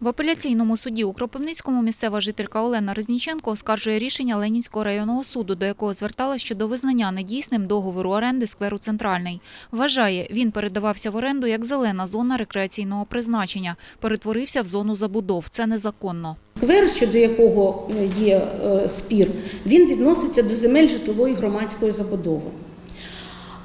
В апеляційному суді у Кропивницькому місцева жителька Олена Резніченко оскаржує рішення Ленінського районного суду, до якого зверталася щодо визнання недійсним договору оренди скверу «Центральний». Вважає, він передавався в оренду як зелена зона рекреаційного призначення, перетворився в зону забудов. Це незаконно. Сквер, щодо якого е, є е, спір, він відноситься до земель житлової громадської забудови.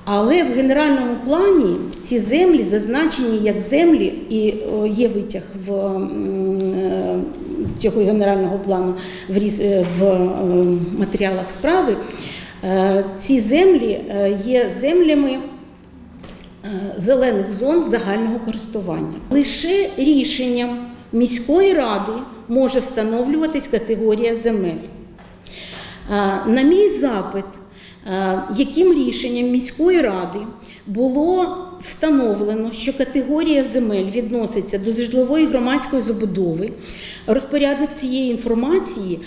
Але в генеральному плані ці землі зазначені як землі, і е, є витяг в, е, з цього генерального плану в, е, в матеріалах справи. Ці землі є землями зелених зон загального користування. Лише рішенням міської ради може встановлюватись категорія земель. На мій запит, яким рішенням міської ради було встановлено, що категорія земель відноситься до житлової громадської забудови, розпорядник цієї інформації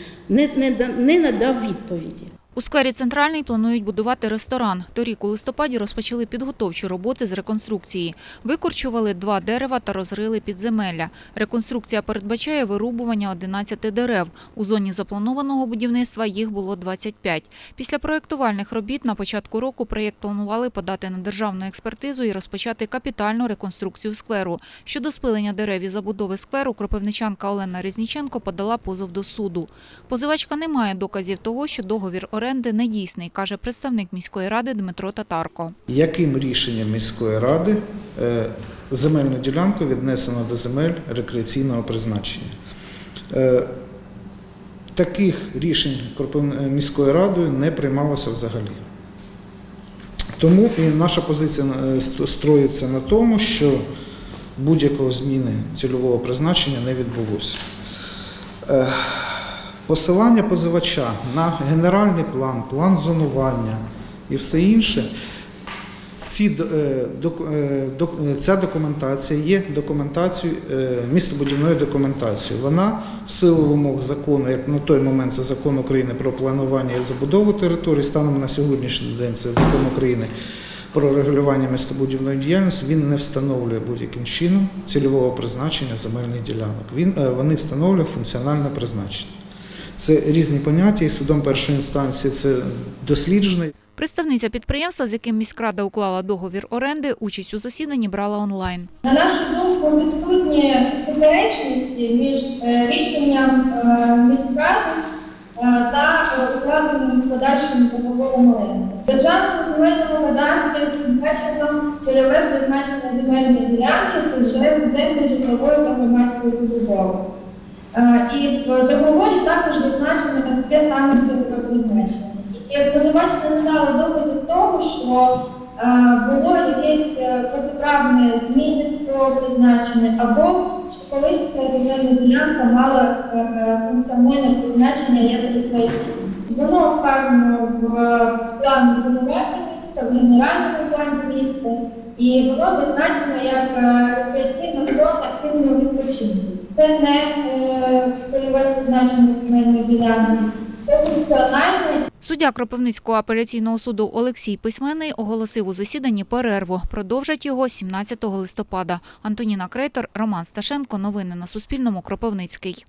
не надав відповіді. У сквері «Центральний» планують будувати ресторан. Торік у листопаді розпочали підготовчі роботи з реконструкції. Викорчували два дерева та розрили підземелля. Реконструкція передбачає вирубування 11 дерев. У зоні запланованого будівництва їх було 25. Після проєктувальних робіт на початку року проєкт планували подати на державну експертизу і розпочати капітальну реконструкцію скверу. Щодо спилення дерев і забудови скверу, кропивничанка Олена Резніченко подала позов до суду. Позивачка не має доказів того, що договір оренди недійсний, каже представник міської ради Дмитро Татарко. Яким рішенням міської ради е, земельну ділянку віднесено до земель рекреаційного призначення? Е, Таких рішень е, міською радою не приймалося взагалі. Тому і наша позиція строїться на тому, що будь-якого зміни цільового призначення не відбулося. Посилання позивача на генеральний план, план зонування і все інше. Ці, е, е, е, ця документація є документацією, містобудівною документацією. Вона в силу вимог закону, як на той момент це закон України про планування і забудову території, станом на сьогоднішній день це закон України про регулювання містобудівної діяльності, він не встановлює будь-яким чином цільового призначення земельних ділянок. Він, вони встановлюють функціональне призначення. Це різні поняття, і судом першої інстанції це досліджено. Представниця підприємства, з яким міськрада уклала договір оренди, участь у засіданні брала онлайн. На нашу думку, відсутні суперечності між е, рішенням е, міськради е, та укладеним подальшим договором оренди. Державному земельному кадастрі зазначено цільове призначення земельної ділянки це вже землі житлової та громадської забудови. Е, І в договорі також зазначено таке саме цільове призначення. І позивач не надали доказів того, що е, було якесь е, протиправне зміни з того призначення, або що колись ця земельна ділянка мала функціональне призначення як рекреаційне. Воно вказано в плані планування міста, в генеральному плані міста, і воно зазначено як рекреаційна зона активного відпочинку. Це не призначення земельної ділянки, Суддя Кропивницького апеляційного суду Олексій Письменний оголосив у засіданні перерву. Продовжать його 17 листопада. Антоніна Крейтор, Роман Сташенко. Новини на Суспільному. Кропивницький.